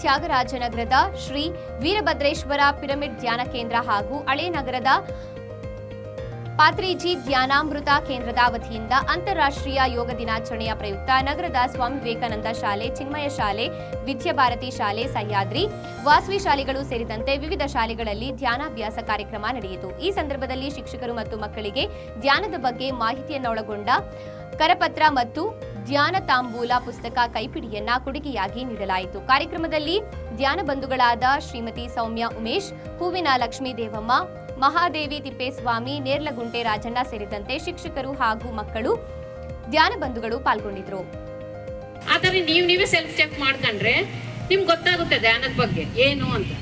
ತ್ಯಾಗರಾಜನಗರದ Shri Veerabhadreshwara pyramid ಧ್ಯಾನ ಕೇಂದ್ರ ಹಾಗೂ ಹಳೇನಗರದ ಪಾತ್ರಿಜಿ ಧ್ಯಾನಾಮೃತ ಕೇಂದ್ರದ ವತಿಯಿಂದ ಅಂತಾರಾಷ್ಟ್ರೀಯ ಯೋಗ ದಿನಾಚರಣೆಯ ಪ್ರಯುಕ್ತ ನಗರದ ಸ್ವಾಮಿ ವಿವೇಕಾನಂದ ಶಾಲೆ, ಚಿನ್ಮಯ ಶಾಲೆ ವಿದ್ಯಾಭಾರತಿ ಶಾಲೆ, ಸಹ್ಯಾದ್ರಿ ವಾಸವಿ ಶಾಲೆಗಳು ಸೇರಿದಂತೆ ವಿವಿಧ ಶಾಲೆಗಳಲ್ಲಿ ಧ್ಯಾನಾಭ್ಯಾಸ ಕಾರ್ಯಕ್ರಮ ನಡೆಯಿತು. ಈ ಸಂದರ್ಭದಲ್ಲಿ ಶಿಕ್ಷಕರು ಮತ್ತು ಮಕ್ಕಳಿಗೆ ಧ್ಯಾನದ ಬಗ್ಗೆ ಮಾಹಿತಿಯನ್ನೊಳಗೊಂಡ ಕರಪತ್ರ ಮತ್ತು ಧ್ಯಾನ ತಾಂಬೂಲ ಪುಸ್ತಕ ಕೈಪಿಡಿಯನ್ನ ಕೊಡುಗೆಯಾಗಿ ನೀಡಲಾಯಿತು. ಕಾರ್ಯಕ್ರಮದಲ್ಲಿ ಧ್ಯಾನ ಬಂಧುಗಳಾದ ಶ್ರೀಮತಿ ಸೌಮ್ಯ ಉಮೇಶ್, ಹೂವಿನ ಲಕ್ಷ್ಮೀ ದೇವಮ್ಮ, ಮಹಾದೇವಿ ತಿಪ್ಪೇಸ್ವಾಮಿ, ನೇರ್ಲಗುಂಟೆ ರಾಜಣ್ಣ ಸೇರಿದಂತೆ ಶಿಕ್ಷಕರು ಹಾಗೂ ಮಕ್ಕಳು ಧ್ಯಾನ ಬಂಧುಗಳು ಪಾಲ್ಗೊಂಡಿದ್ರು ಆದರೆ ನೀವು ನೀವೇ ಸೆಲ್ಫ್ ಚೆಕ್ ಮಾಡ್ಕೊಂಡ್ರೆ ನಿಮ್ಗೆ ಗೊತ್ತಾಗುತ್ತೆ ಧ್ಯಾನದ ಬಗ್ಗೆ ಏನು ಅಂತ.